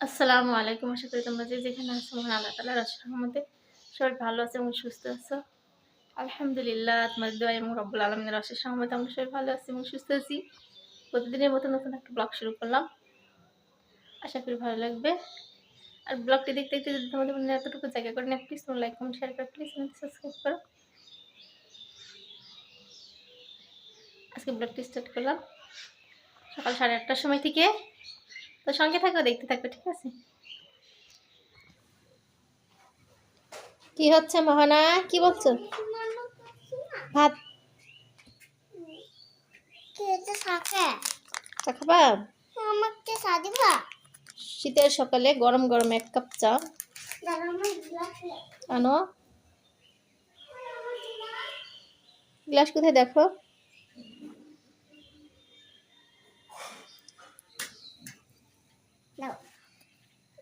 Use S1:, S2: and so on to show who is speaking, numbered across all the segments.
S1: আসসালামু আলাইকুম, আশা করি তোমরা যেখানে আছো মহান আল্লাহ তালা রসের মধ্যে সবাই ভালো আছে এবং সুস্থ আছো। আলহামদুলিল্লাহ, তোমাদের দোয়া এবং রব্বুল আলমিনের রসের সহমতে আমরা সবাই ভালো আছি এবং সুস্থ আছি। প্রতিদিনের মতো নতুন একটা ব্লগ শুরু করলাম। আশা করি ভালো লাগবে। আর ব্লগটি দেখতে দেখতে যদি তোমাদের মনে এতটুকু জায়গা করে না প্লিজ তোমরা লাইক কমেন্ট শেয়ার করো প্লিজ সাবস্ক্রাইব করো। আজকে ব্লগটি স্টার্ট করলাম সকাল সাড়ে আটটার সময় থেকে। তো সঙ্গে থাকো দেখতে থাকবে ঠিক আছে? কি হচ্ছে মহানা? কি বলছো? ভাত? খাবা?
S2: আমাকে চা দিবা?
S1: শীতের সকালে গরম গরম এক কাপ চা। আনো। গ্লাস কোথায় দেখো?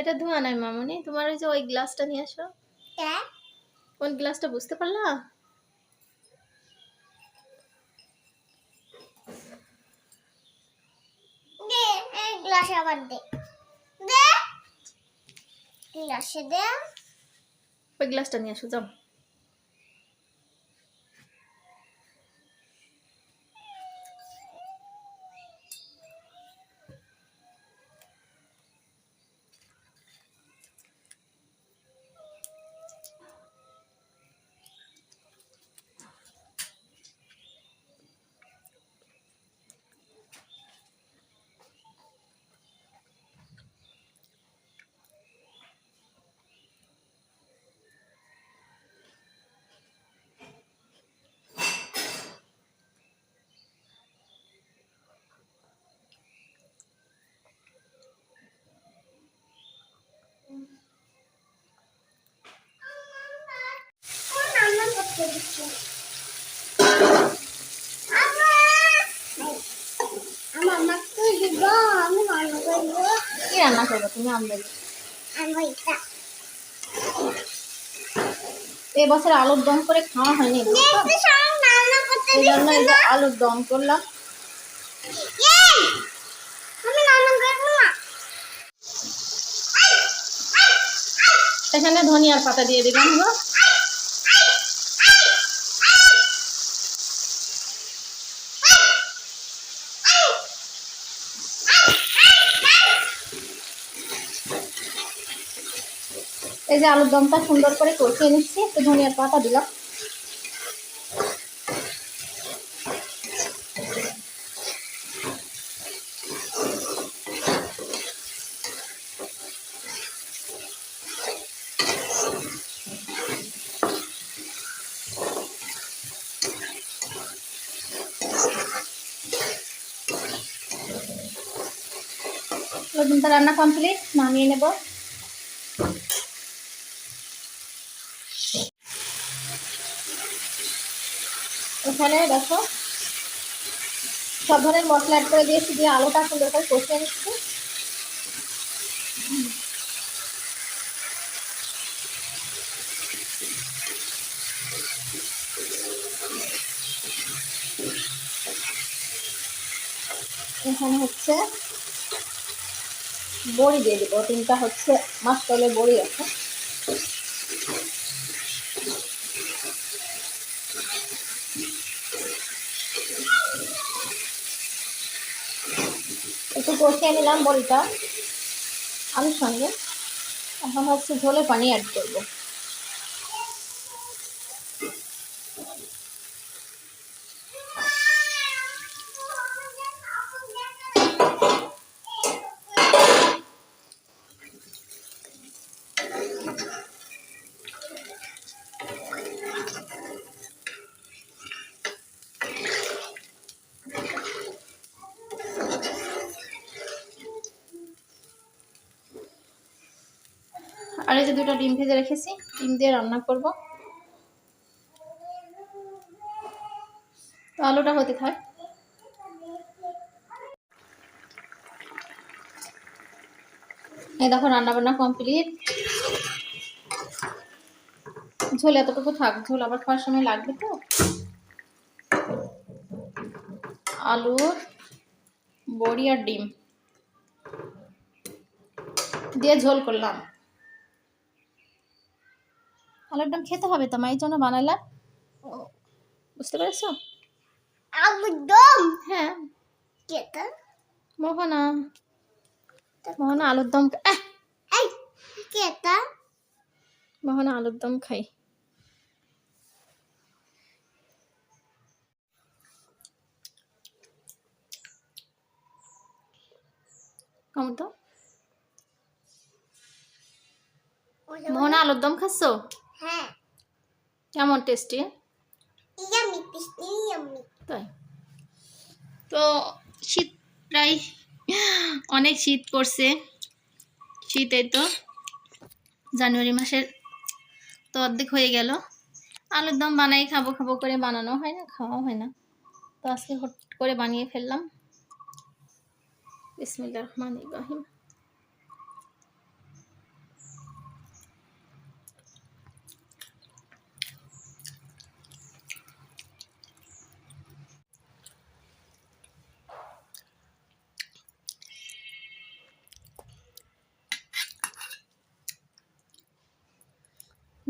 S1: এটা ধোয়া নাই মামনি। তোমার ওই যে ওই গ্লাসটা নিয়ে আসো। কোন গ্লাসটা বুঝতে পারলা?
S2: গ্লাসে আবার দে দে। গ্লাসে দে
S1: ওই গ্লাসটা নিয়ে আসো যাও
S2: কোন রান্না করতে দিচ্ছি আমার আমাকে দিব আমি রান্না করব
S1: কি রান্না করব তুমি
S2: আমার এটা
S1: এবছর আলুর দম করে খাওয়া হয়নি এই জন্য আলুর দম করলাম।
S2: সেখানে আমি
S1: ধনিয়ার পাতা দিয়ে দিলাম গো যে আলুর দমটা সুন্দর করে কষিয়ে নিচ্ছি, একটু ধনিয়ার পাতা দিলাম। রান্না কমপ্লিট নামিয়ে নেব। এখানে দেখো, সব ধরনের মশলা অ্যাড করে দিয়েছি, দিয়ে আলুটা সুন্দর করে কষিয়ে নিচ্ছি। এখানে হচ্ছে বড়ি দিয়ে দিব, তিনটা হচ্ছে মাসকলে বড়ি আছে একটু কষিয়ে নিলাম বড়িটা। আলুর সঙ্গে। এখন হচ্ছে ঝোলে পানি অ্যাড করব। এই যে দুটো ডিম ভেজে রেখেছি, ডিম দিয়ে রান্না করব। তো আলুটা হতে থাক। এই দেখো রান্না বান্না কমপ্লিট। ঝোল এতটুকু থাক, ঝোল আবার খাওয়ার সময় লাগবে তো? আলু, বড়ি আর ডিম। দিয়ে ঝোল করলাম। আলুর ডাম খেতে হবে তো মা এই জন্য বানালাম বুঝতে পেরেছ?
S2: একদম
S1: হ্যাঁ।
S2: কেটা?
S1: মোহনা। মোহনা আলুর দম!
S2: এই কেটা?
S1: মোহনা আলুর দম খাই। কেমন তো মোহনা আলুর দম খাচ্ছ?
S2: হ্যাঁ।
S1: কেমন টেস্টি?
S2: Yummy tasty yummy.
S1: তাই। তো শীত প্রায় অনেক শীত পড়ছে। শীত তো। জানুয়ারি মাসের তো অর্ধেক হয়ে গেল। আলুর দম বানাই খাব খাব করে বানানো হয় না খাওয়া হয় না। তো আজকে হট করে বানিয়ে ফেললাম। বিসমিল্লাহ রহমান ইব্রাহিম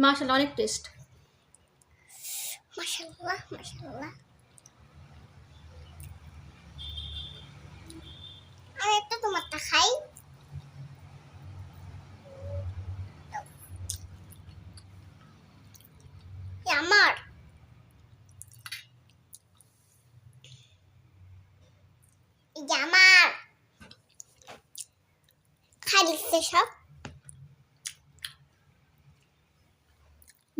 S1: মাশাল্লাহ অনেক টেস্ট
S2: আমি একটা তোমারটা খাই। আমার। আমার। খাই সব।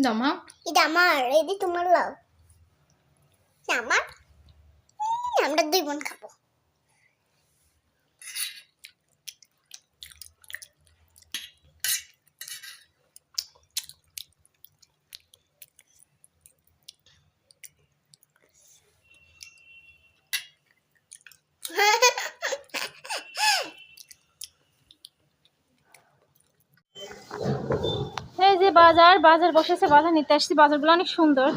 S1: জমা?
S2: এটা আমার এদি তোমার লাভ আমার আমরা দুই বোন খাব
S1: এই যে বাজার বাজার বসেছে বাজার নিতে আসছি। বাজারগুলো অনেক সুন্দর।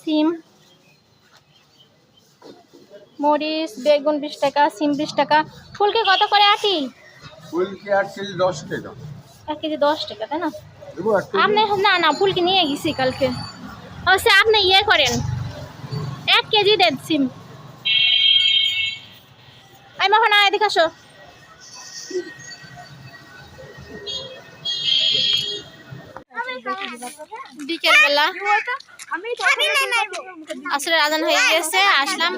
S1: সিম মরিচ বেগুন বিশ টাকা সিম বিশ টাকা। ফুলকে কত করে আটি?
S3: ফুল কি এক কেজি দশ টাকা।
S1: এক কেজি দশ টাকা তাই না? আপনি না না ফুলকে নিয়ে গেছি কালকে। হচ্ছে আপনি ইয়ে করেন। এক কেজি দেন সিম। আমি মহন এদিকে আসো। বিকেলবেলা। আসলে আজান হয়ে গেছে, আসলাম।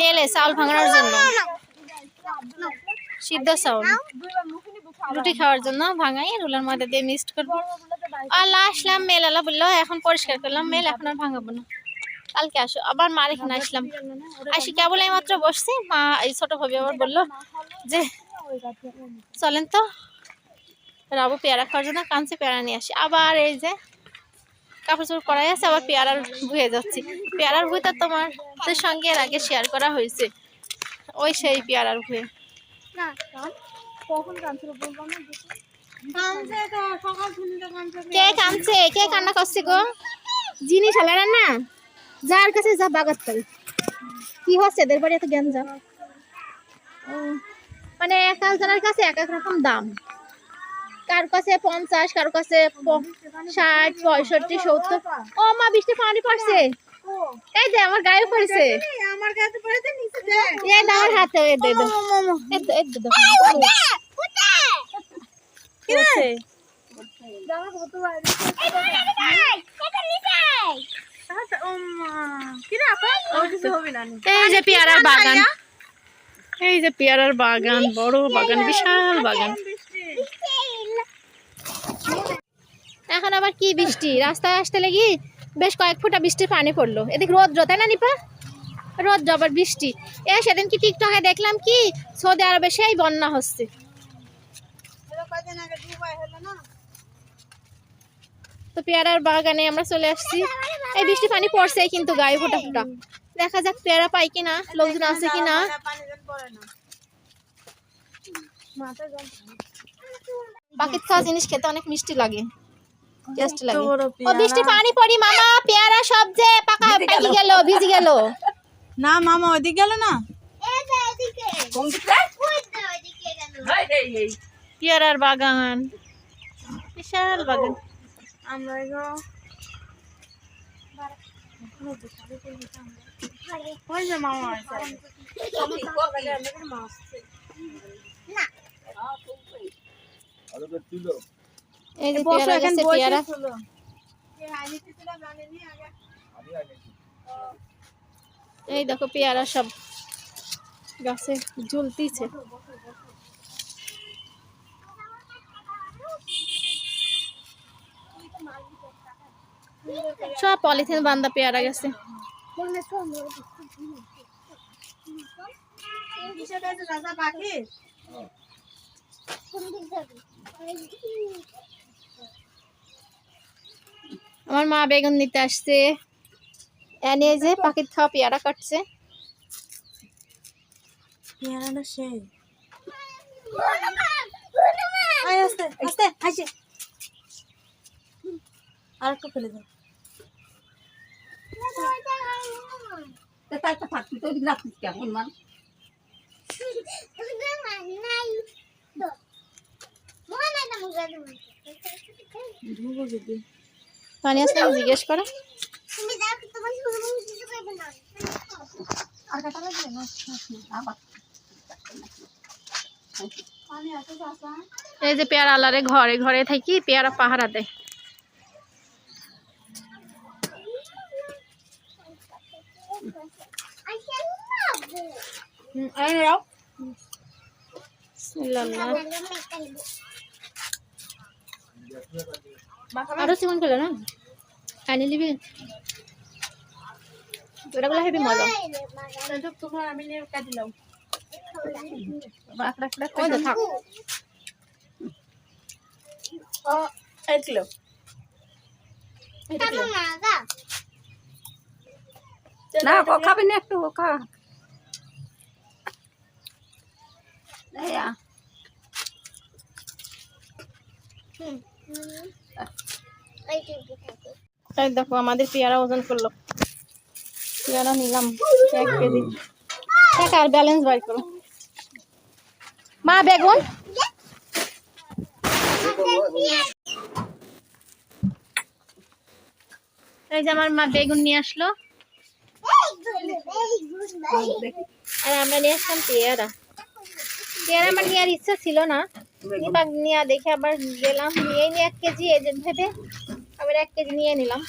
S1: মেলে চাউল ভাঙানোর জন্য। সিদ্ধ চাউল। রুটি খাওয়ার জন্য ভাঙাই, রুলার মধ্যে দিয়ে মিক্সড করব। আল্লাহ, আসলাম মেল আল্লাহ বলল, এখন পরিষ্কার করলাম, মেল এখন আর ভাঙাবো না। কালকে আসো, আবার মার এখানে আসলাম। আসি কেবল এই মাত্র বসছি, মা, এই ছোট ভাবি আবার বলল যে, চলেন তো। রাবু পেয়ারা খাওয়ার জন্য কাঁচে পেয়ারা নিয়ে আসি। আবার এই যে কাপড় চোপড় করাই আছে আবার পেয়ারার ভুয়ে যাচ্ছি। পেয়ারার ভুঁইটা তোমার তোর সঙ্গে এর আগে শেয়ার করা হয়েছে। ওই সেই পেয়ারার ভুয়ে কে কে কান্না করছে গো? জিনিস না যার কাছে যা বাগাত করে। কি হচ্ছে এদের বাড়ি এত জ্ঞান যা মানে এক একজনের কাছে এক এক রকম দাম। কার কাছে পঞ্চাশ কার কাছে ষাট পঁয়ষট্টি সত্তর। ও মা বৃষ্টি পানি পড়ছে। এই যে আমার গায়ে পড়েছে।
S2: আমার কাছে পড়েছে নিচে দে।
S1: এই না হাতে এই দে দে। এই দে, এই দে, দেখো। পড়ছে। এই যে পেয়ারার বাগান। এই যে পেয়ারার বাগান বড় বাগান বিশাল বাগান। এখন আবার কি বৃষ্টি? রাস্তায় আসতে লেগে বেশ কয়েক ফুটা বৃষ্টির পানি পড়ল। এদিকে রোদ্র তাই না নিপা? রোদ্র আবার বৃষ্টি। এ সেদিন কি টিকটকে দেখলাম কি? সৌদি আরবে সেই বন্যা হচ্ছে। তো পেয়ারার বাগানে আমরা চলে আসছি। এই বৃষ্টি পানি পড়ছে কিন্তু গায়ে ফোটা ফোটা। দেখা যাক পেয়ারা পাই কিনা লোকজন আছে কিনা। পাখির খাওয়া জিনিস খেতে অনেক মিষ্টি লাগে। টেস্ট লাগে। ও বৃষ্টি পানি পড়ি মামা পেয়ারা সব যে পাকা পেকে গেল। ভিজে গেল।
S4: না মামা ওইদিক গেল না?
S2: এই যে এদিকে। ওই তো ওইদিকে গেল।
S1: পেয়ারার বাগান। বিশাল বাগান।
S4: আমরা ওই যে মামা আছে।
S2: না।
S3: আরও তো
S1: এই যে
S4: বসো
S1: পেয়ারা
S4: এখন
S1: এই দেখো পেয়ারা সব গাছে ঝুলতিছে। সব পলিথিন বান্দা পেয়ারা গেছে।
S4: রাজা পাখি
S1: আমার মা বেগুন নিতে আসছে এনে এই যে পাখির খাওয়া পেয়ারা কাটছে
S4: পেয়ারাটা সেই আয় আস্তে আস্তে হাসি আর একটু ফেলে দাও ধুবো যদি
S2: তোমার শুরু কিছু করবে না।
S1: এই যে পেয়ারা আলারে ঘরে ঘরে থাকি পেয়ারা পাহারা দেয়। আরও চিকন করে না? আনি দিবি? ওটাগুলো হেবি মজা।
S4: তো তোমার আমি নিয়ে কাটি লাও
S1: ওই তো থাক
S4: ও এই কিলো
S5: না খাবে না একটু খা। এই আ,
S1: দেখো আমাদের পেয়ারা ওজন করল। পেয়ারা নিলাম এক কেজি। টাকা আর ব্যালেন্স বাই করো। মা বেগুন? এই যে আমার মা বেগুন নিয়ে আসলো। আর আমরা নিয়ে আসলাম পেয়ারা। পেয়ারা আমার নেওয়ার ইচ্ছা ছিল না। নিয়ে দেখে আবার গেলাম। নিয়ে নিয়ে এক কেজি এজেন্ট ভেবে আবার এক কেজি নিয়ে নিলাম।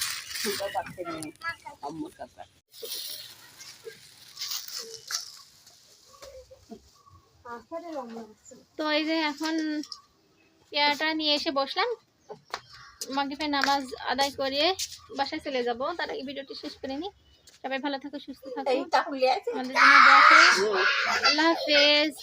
S1: তো এই যে এখন পেয়ারাটা নিয়ে এসে বসলাম। মাগরিবে নামাজ আদায় করে বাসায় চলে যাব। তার আগে ভিডিওটি শেষ করে নি সবাই ভালো থাকো সুস্থ থাকো। আমাদের জন্য আল্লাহ হাফেজ।